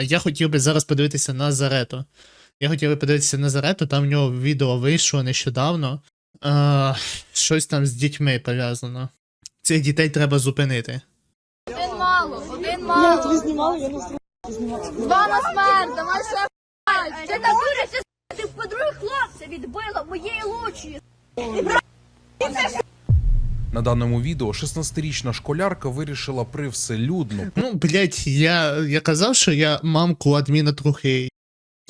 А я хотів би зараз подивитися на Зарето. Я хотів би подивитися на Зарето, там в нього відео вийшло нещодавно. А, щось там з дітьми пов'язано. Цих дітей треба зупинити. Один мало, один мало. тобі знімали, я не знаю. Два на смерть, давай ще. Ти так дуришся, ти в подруги хлопця відбила моєї лучі. На даному відео 16-річна школярка вирішила привселюдно Ну, блять, я, я казав, що я мамку адміна трохи.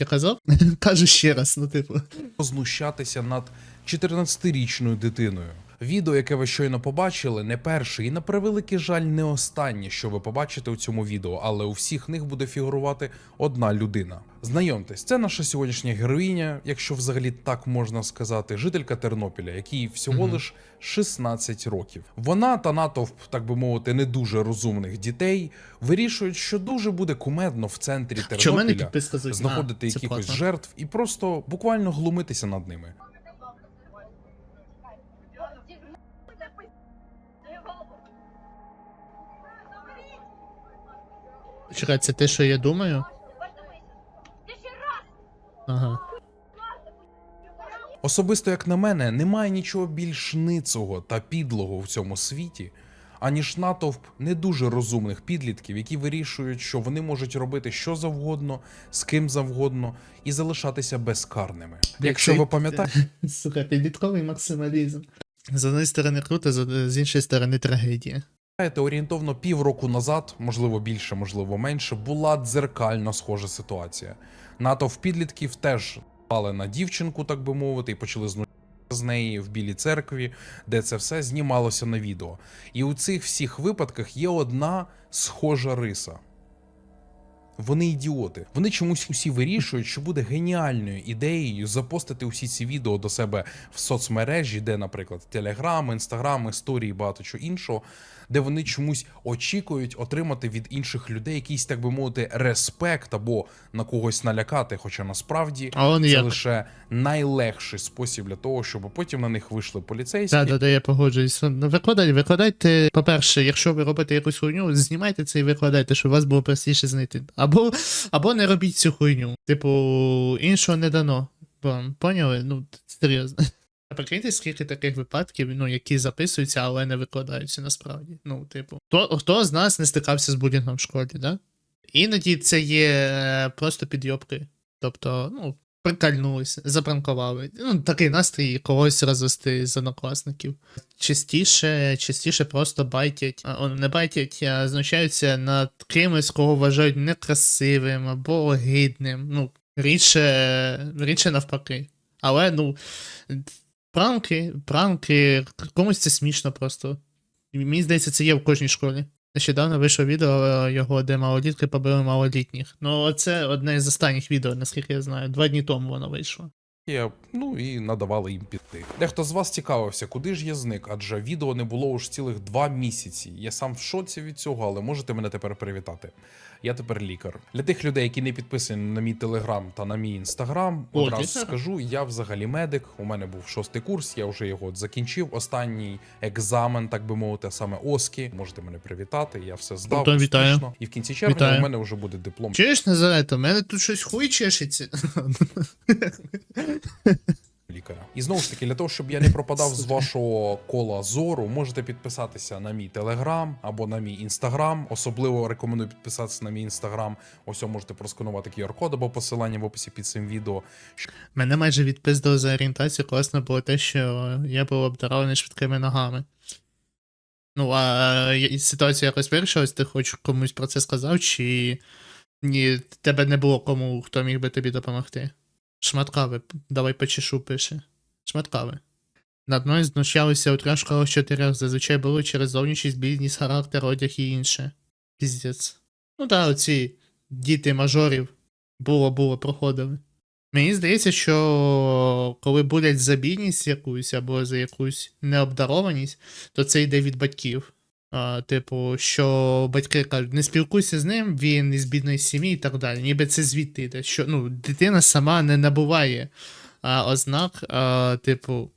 Я казав? Кажу ще раз, ну типу. познущатися над 14-річною дитиною. Відео, яке ви щойно побачили, не перше і на превеликий жаль, не останнє, що ви побачите у цьому відео, але у всіх них буде фігурувати одна людина. Знайомтесь, це наша сьогоднішня героїня, якщо взагалі так можна сказати, жителька Тернопіля, якій всього Мгм. лиш 16 років. Вона та натовп, так би мовити, не дуже розумних дітей вирішують, що дуже буде кумедно в центрі Тернопіля підписка знаходити А, якихось платно. жертв і просто буквально глумитися над ними. Чекай, це те, що я думаю? Ага. Особисто, як на мене, немає нічого більш ницого та підлого в цьому світі, аніж натовп не дуже розумних підлітків, які вирішують, що вони можуть робити що завгодно, з ким завгодно і залишатися безкарними. Якщо ви пам'ятаєте. Сука, підлітковий максималізм. З однієї сторони круто, з з іншої сторони трагедія. Знаєте, орієнтовно півроку назад, можливо більше, можливо менше, була дзеркально схожа ситуація. Натовп підлітків теж пали на дівчинку, так би мовити, і почали знущатися з неї в білій церкві, де це все знімалося на відео. І у цих всіх випадках є одна схожа риса. Вони ідіоти. Вони чомусь усі вирішують, що буде геніальною ідеєю запостити усі ці відео до себе в соцмережі, де, наприклад, Телеграм, Інстаграм, історії, багато чого іншого, де вони чомусь очікують отримати від інших людей якийсь, так би мовити, респект або на когось налякати. Хоча насправді А це як? лише найлегший спосіб для того, щоб потім на них вийшли поліцейські. Так, так, я погоджуюсь. Викладайте, викладайте, по-перше, якщо ви робите якусь хуйню, знімайте це і викладайте, щоб вас було простіше знайти. Або, або не робіть цю хуйню. Типу, іншого не дано. Вам поняли? Ну, серйозно. А прикиньте, скільки таких випадків, ну, які записуються, але не викладаються насправді. Ну, типу, хто, хто з нас не стикався з булінгом в школі, да? Іноді це є е, просто підйобки. Тобто, ну, прикольнулися, запранкували. Ну, такий настрій когось розвести з однокласників. Частіше, частіше просто байтять, а, не байтять, а знущаються над кимось, кого вважають некрасивим або огидним. Ну, рідше, рідше навпаки. Але, ну, пранки, пранки, комусь це смішно просто. Мені здається, це є в кожній школі. Нещодавно вийшло відео е, його, де малолітки побили малолітніх. Ну, це одне з останніх відео, наскільки я знаю. Два дні тому воно вийшло. Ну і надавали їм піти. Дехто з вас цікавився, куди ж я зник, адже відео не було уж цілих два місяці. Я сам в шоці від цього, але можете мене тепер привітати. Я тепер лікар. Для тих людей, які не підписані на мій телеграм та на мій інстаграм, одразу скажу, я взагалі медик. У мене був шостий курс, я вже його закінчив. Останній екзамен, так би мовити, саме ОСКІ. Можете мене привітати. Я все здав. Круто, вітаю. І в кінці червня Вітаю. у мене вже буде диплом. Чуєш, Назарето, в мене тут щось хуй чешеться. І знову ж таки, для того, щоб я не пропадав з вашого кола зору, можете підписатися на мій телеграм або на мій інстаграм. Особливо рекомендую підписатися на мій інстаграм. Ось можете просканувати QR-код або посилання в описі під цим відео. Мене майже відпиздило за орієнтацію. Класно було те, що я був обдарований швидкими ногами. Ну, а ситуація якось вирішилась, ти хоч комусь про це сказав, чи ні, тебе не було кому, хто міг би тобі допомогти. Шматкави, давай почешу, пише. Шматкави. Над мною знущалися у трьох чотирьох, зазвичай було через зовнішність, бідність, характер, одяг і інше. Піздець. Ну так, оці діти мажорів. Було, було, проходили. Мені здається, що коли булять за бідність якусь або за якусь необдарованість, то це йде від батьків. А, типу, що батьки кажуть, не спілкуйся з ним, він із бідної сім'ї і так далі. Ніби це звідти йде. Що ну, дитина сама не набуває а, ознак, а, типу,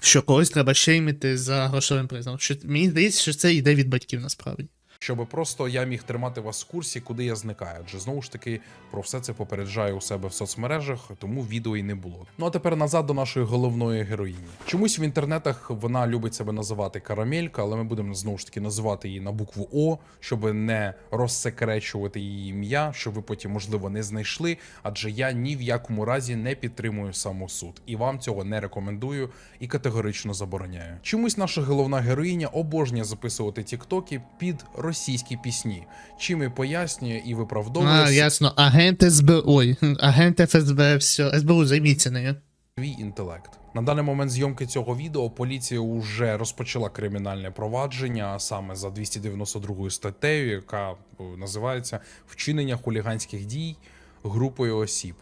що когось треба шеймити за грошовим призом. Що, мені здається, що це йде від батьків насправді. Щоб просто я міг тримати вас в курсі, куди я зникаю. Адже знову ж таки про все це попереджаю у себе в соцмережах, тому відео і не було. Ну а тепер назад до нашої головної героїні. Чомусь в інтернетах вона любить себе називати Карамелька, але ми будемо знову ж таки називати її на букву О, щоб не розсекречувати її ім'я, щоб ви потім, можливо, не знайшли. Адже я ні в якому разі не підтримую самосуд і вам цього не рекомендую і категорично забороняю. Чомусь наша головна героїня обожнює записувати тіктоки під російські пісні, чим і пояснює і виправдовує А, ясно, агент СБУ. Ой, агент ФСБ, все. СБУ, займіться нею. свій інтелект. На даний момент зйомки цього відео поліція вже розпочала кримінальне провадження, саме за 292 статтею, яка е, називається вчинення хуліганських дій групою осіб.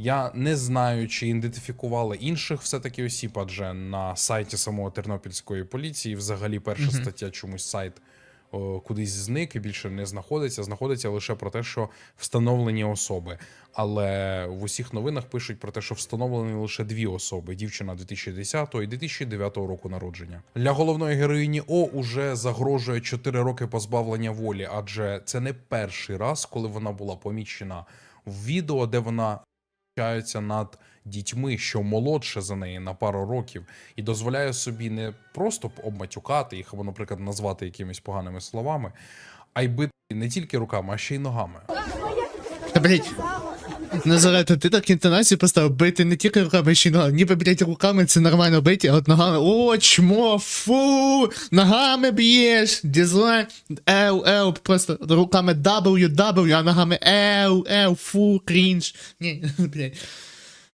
Я не знаю, чи ідентифікували інших все-таки осіб, адже на сайті самого Тернопільської поліції взагалі перша Мгм. стаття чомусь сайт кудись зник і більше не знаходиться. Знаходиться лише про те, що встановлені особи. Але в усіх новинах пишуть про те, що встановлені лише дві особи: дівчина 2010 і 2009 року народження. Для головної героїні О уже загрожує 4 роки позбавлення волі, адже це не перший раз, коли вона була помічена в відео, де вона над дітьми, що молодше за неї на пару років, і дозволяє собі не просто обматюкати їх або, наприклад, назвати якимись поганими словами, а й бити не тільки руками, а ще й ногами. Та, блять. Назарето, ти так інтонацію поставив бити не тільки руками, ще й ногами. Ніби, блять, руками це нормально бити, а от ногами. О, чмо, фу! Ногами б'єш! Дізлайк, ел, ел, просто руками W, W, а ногами ел, ел, фу, крінж. Ні, блять.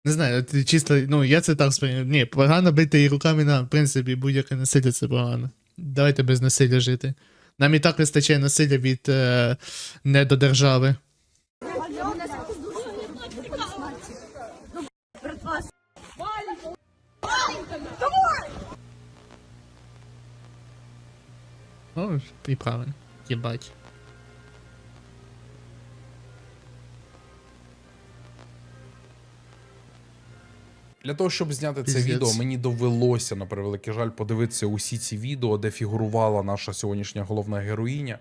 Не знаю, чисто, ну, я це так сприйняв. Ні, погано бити і руками на, в принципі, будь-яке насилля це погано. Давайте без насилля жити. Нам і так вистачає насилля від е, недодержави. Ну, і правильно. Єбать. Для того, щоб зняти це Піздець. відео, мені довелося, на превеликий жаль, подивитися усі ці відео, де фігурувала наша сьогоднішня головна героїня.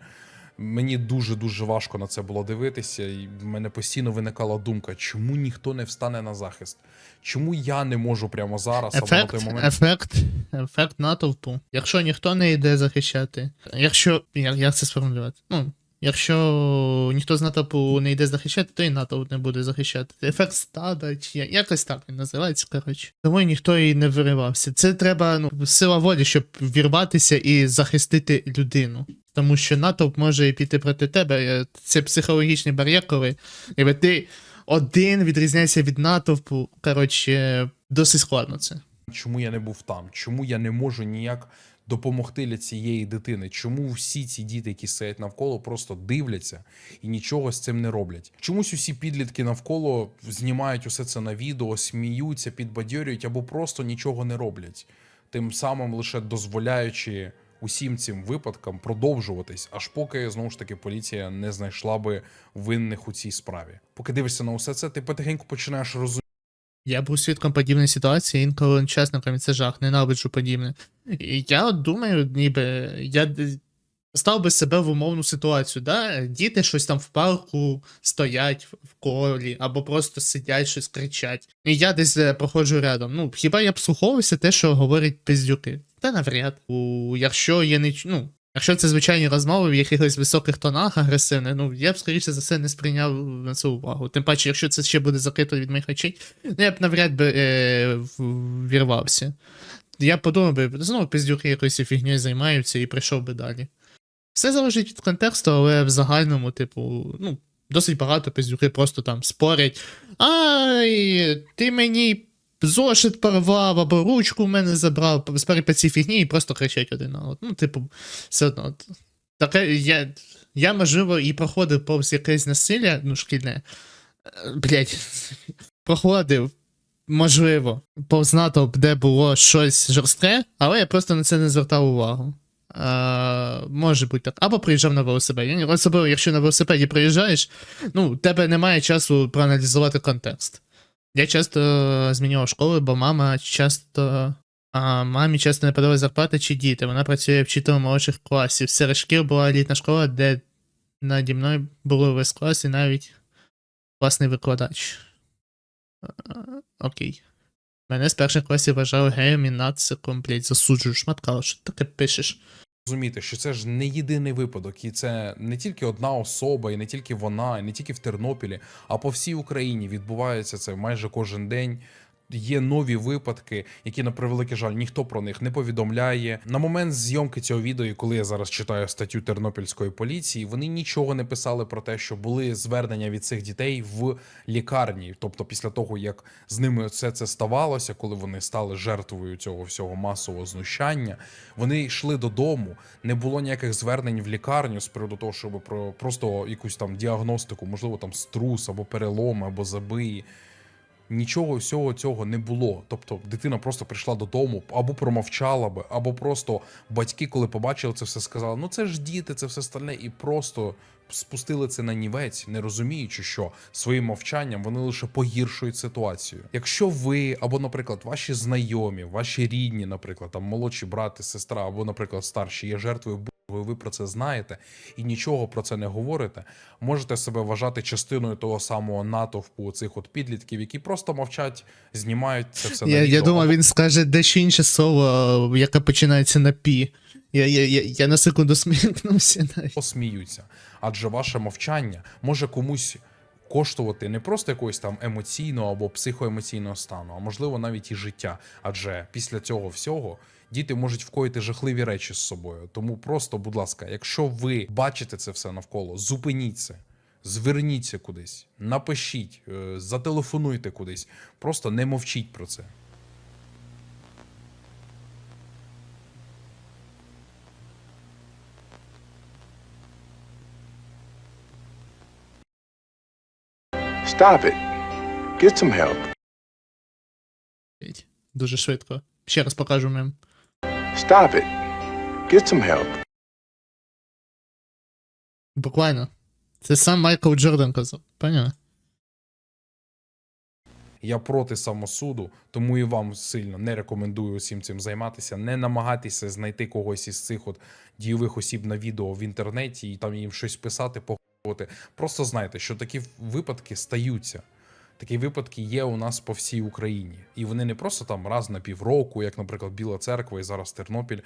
Мені дуже дуже важко на це було дивитися, і в мене постійно виникала думка, чому ніхто не встане на захист? Чому я не можу прямо зараз або на Ефект, той момент ефект, ефект натовпу. Якщо ніхто не йде захищати, якщо. Як, як це сформулювати? Ну, якщо ніхто з натовпу не йде захищати, то і натовп не буде захищати. Ефект стада, чи якось так він називається, коротше. Тому ніхто і не виривався. Це треба ну, сила волі, щоб вірватися і захистити людину. Тому що натовп може піти проти тебе. Е, Це психологічний бар'єр, коли якби ти один відрізняєшся від натовпу. Коротше, досить складно це. чому я не був там? Чому я не можу ніяк допомогти для цієї дитини? Чому всі ці діти, які стоять навколо, просто дивляться і нічого з цим не роблять? Чомусь усі підлітки навколо знімають усе це на відео, сміються, підбадьорюють або просто нічого не роблять, тим самим лише дозволяючи. Усім цим випадкам продовжуватись, аж поки знову ж таки поліція не знайшла би винних у цій справі. Поки дивишся на усе це, ти потихеньку починаєш розуміти. Я був свідком подібної ситуації, інколи чесно, це жах, ненавиджу подібне. І я думаю, ніби я став би себе в умовну ситуацію, да? Діти щось там в парку стоять в колі, або просто сидять, щось кричать. І я десь е, проходжу рядом. Ну, хіба я б слуховувався те, що говорять пиздюки? Та навряд. У, якщо є не ну, Якщо це звичайні розмови в якихось високих тонах агресивних, ну я б скоріше за все не сприйняв на це увагу. Тим паче, якщо це ще буде закрито від моїх очей, ну я б навряд би е, вірвався. Я подумав би, знову пиздюки якоюсь фігньою займаються і прийшов би далі. Все залежить від контексту, але в загальному, типу, ну, досить багато пиздюки просто там спорять. Ай, ти мені зошит порвав, або ручку в мене забрав, сперед по цій фігні і просто кричать один на одного. Ну, типу, все одно. Таке я, я, можливо, і проходив повз якесь насилля, ну, шкільне. Е, Блять, проходив, можливо, повз натовп, де було щось жорстке, але я просто на це не звертав увагу. А, може бути так. Або приїжджав на велосипеді. Особливо, якщо на велосипеді приїжджаєш, ну, у тебе немає часу проаналізувати контекст. Я часто змінював школи, бо мама часто А мамі часто не подали зарплати чи діти. Вона працює вчителем молодших класів. Серед шкіл була елітна школа, де наді мною було весь клас і навіть класний викладач. Окей. Мене з перших класів вважали геєм і нациком, блять, засуджую шматка, що таке пишеш? Розуміти, що це ж не єдиний випадок, і це не тільки одна особа, і не тільки вона, і не тільки в Тернопілі, а по всій Україні відбувається це майже кожен день. Є нові випадки, які на превеликий жаль ніхто про них не повідомляє. На момент зйомки цього відео, коли я зараз читаю статтю тернопільської поліції, вони нічого не писали про те, що були звернення від цих дітей в лікарні. Тобто, після того як з ними все це ставалося, коли вони стали жертвою цього всього масового знущання, вони йшли додому. Не було ніяких звернень в лікарню з приводу того, щоб про просто якусь там діагностику, можливо, там струс або переломи, або забиї. Нічого всього цього не було. Тобто дитина просто прийшла додому, або промовчала би, або просто батьки, коли побачили це все, сказали: ну це ж діти, це все стальне, і просто спустили це на нівець, не розуміючи, що своїм мовчанням вони лише погіршують ситуацію. Якщо ви, або, наприклад, ваші знайомі, ваші рідні, наприклад, там молодші брати, сестра, або, наприклад, старші є жертвою ви, ви про це знаєте і нічого про це не говорите, можете себе вважати частиною того самого натовпу цих от підлітків, які просто мовчать, знімають це все на Я, думав, він скаже дещо інше слово, яке починається на пі. Я, я, я, я на секунду сміхнувся посміються. Адже ваше мовчання може комусь коштувати не просто якогось там емоційного або психоемоційного стану, а можливо навіть і життя. Адже після цього всього діти можуть вкоїти жахливі речі з собою. Тому просто, будь ласка, якщо ви бачите це все навколо, зупиніть це. Зверніться кудись, напишіть, е, зателефонуйте кудись, просто не мовчіть про це. Stop it. Get some help. Дуже швидко. Ще раз покажу мем. Stop it. Get some help. Буквально. Це сам Майкл Джордан казав. Поняли? Я проти самосуду, тому і вам сильно не рекомендую усім цим займатися. Не намагайтеся знайти когось із цих от дійових осіб на відео в інтернеті і там їм щось писати, погодити. Просто знайте, що такі випадки стаються. Такі випадки є у нас по всій Україні, і вони не просто там раз на півроку, як, наприклад, Біла Церква і зараз Тернопіль.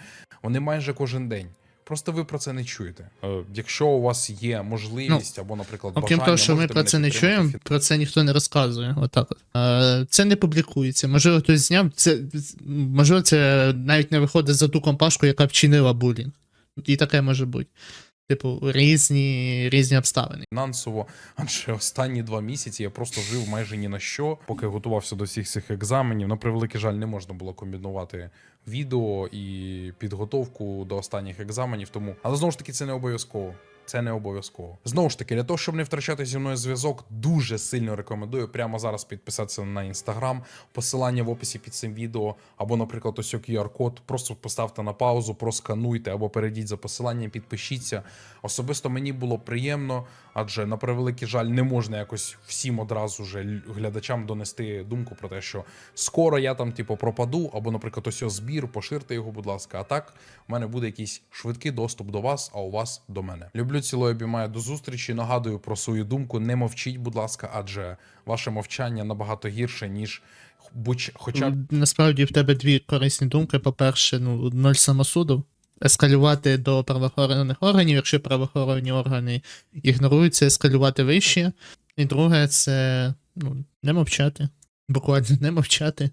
Вони майже кожен день. Просто ви про це не чуєте. Е, якщо у вас є можливість або, наприклад, Окрім бажання, того, що ми про це не чуємо, про це ніхто не розказує. Отак от. Е, Це не публікується. Можливо, хтось зняв. Це, можливо, це навіть не виходить за ту компашку, яка вчинила булінг. І таке може бути. Типу, різні, різні обставини. фінансово, адже останні два місяці я просто жив майже ні на що, поки готувався до всіх цих екзаменів. На превеликий жаль, не можна було комбінувати відео і підготовку до останніх екзаменів. Тому, але знову ж таки, це не обов'язково. Це не обов'язково. Знову ж таки, для того, щоб не втрачати зі мною зв'язок, дуже сильно рекомендую прямо зараз підписатися на інстаграм, посилання в описі під цим відео, або, наприклад, ось QR-код. Просто поставте на паузу, проскануйте, або перейдіть за посиланням, підпишіться. Особисто мені було приємно, адже на превеликий жаль, не можна якось всім одразу же глядачам донести думку про те, що скоро я там, типу, пропаду, або, наприклад, ось збір, поширте його, будь ласка. А так, у мене буде якийсь швидкий доступ до вас, а у вас до мене. Люблю цілою обіймаю до зустрічі. Нагадую про свою думку. Не мовчіть, будь ласка, адже ваше мовчання набагато гірше, ніж будь хоча б Насправді в тебе дві корисні думки. По-перше, ну, ноль самосуду. Ескалювати до правоохоронних органів, якщо правоохоронні органи ігноруються, ескалювати вище. І друге, це ну, не мовчати. Буквально не мовчати.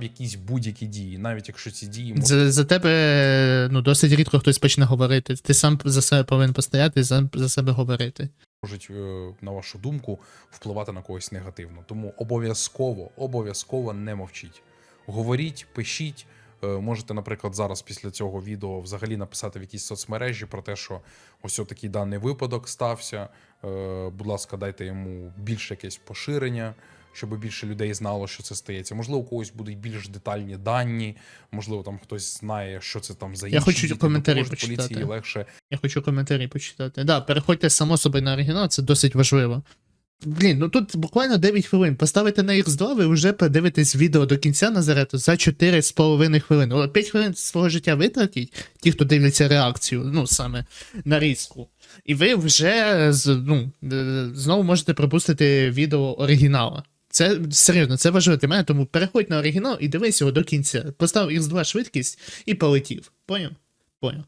якісь будь-які дії, навіть якщо ці дії можуть За, за тебе ну, досить рідко хтось почне говорити. Ти сам за себе повинен постояти і за, себе говорити. можуть, е, на вашу думку, впливати на когось негативно. Тому обов'язково, обов'язково не мовчіть. Говоріть, пишіть. Е, Можете, наприклад, зараз після цього відео взагалі написати в якійсь соцмережі про те, що ось такий даний випадок стався. Е, Будь ласка, дайте йому більше якесь поширення, щоб більше людей знало, що це стається. Можливо, у когось будуть більш детальні дані, можливо, там хтось знає, що це там за Я хочу діти. коментарі Також поліції почитати. легше Я хочу коментарі почитати. Да, переходьте само собою на оригінал, це досить важливо. Блін, ну тут буквально 9 хвилин. Поставите на X2, ви вже подивитесь відео до кінця Назарету за 4,5 хвилини. О, 5 хвилин свого життя витратіть, ті, хто дивляться реакцію, ну саме на різку. І ви вже ну, е, знову можете пропустити відео оригінала. Це серйозно, це важливо для мене, тому переходь на оригінал і дивись його до кінця. Постав X2 швидкість і полетів. Поняв? Поняв.